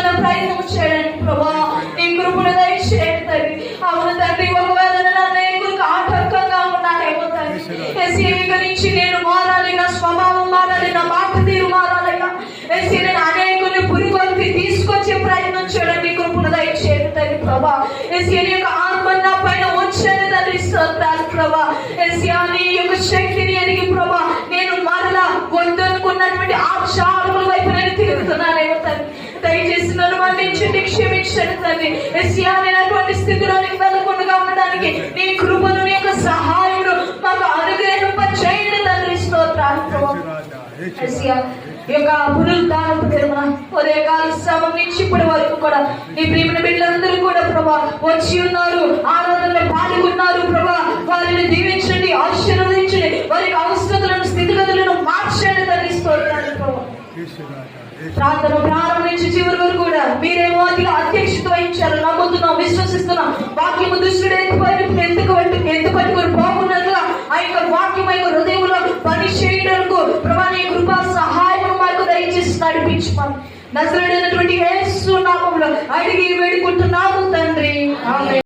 తీసుకునే ప్రయత్నం చేయడానికి ప్రభా నీ కృపను దయచేయండి తండ్రి. అవును తండ్రి ఒకవేళ నేను అనేకులకు ఆటంకంగా ఉన్నానేమో తండ్రి. నుంచి నేను మారాలి నా స్వభావం మారాలి నా మాట తీరు మారాలయ్యా ఎస్సీ నేను అనేకుల్ని పురుగొల్పి తీసుకొచ్చే ప్రయత్నం చేయడం నీ కృపను దయచేయండి తండ్రి ప్రభా. ఎస్సీ నీ యొక్క ఆత్మ నా పైన వచ్చేది తండ్రి స్తోత్రాలు ప్రభా. ఎస్సీ నీ యొక్క శక్తిని ఎరిగి ప్రభా దయచేసి క్షమించండి తండ్రి. ఎస్యా నేను అటువంటి స్థితిలోనికి వెళ్ళకుండా ఉండడానికి నీ కృపను నీ యొక్క సహాయుడు మాకు అనుగ్రహింప చేయండి తండ్రి. స్తోత్రాలు ప్రభావం ఎస్యా ఈ యొక్క పునరుద్ధానపు దినమున ఉదయకాల నుంచి ఇప్పటి వరకు కూడా నీ ప్రియమైన బిడ్డలందరూ కూడా ప్రభా వచ్చి ఉన్నారు ఆరాధనలో పాల్గొన్నారు ప్రభా. వారిని దీవించండి ఆశీర్వదించండి వారికి అవసరతలను స్థితిగతులను మార్చండి తండ్రి. స్తోత్రాలు ప్రభా. ప్రార్థన ప్రారంభ చూస్తున్నాం. వాక్యము దుష్టుడు ఎత్తుకొని ఎందుకు ఎందుకు పట్టుకొని పోకున్నట్లుగా ఆ యొక్క వాక్యం యొక్క హృదయంలో పని చేయడానికి ప్రభా కృప కృపా సహాయం మాకు దయచేసి నడిపించుకోండి నజరుడైనటువంటి యేసు నామంలో అడిగి వేడుకుంటున్నాము తండ్రి.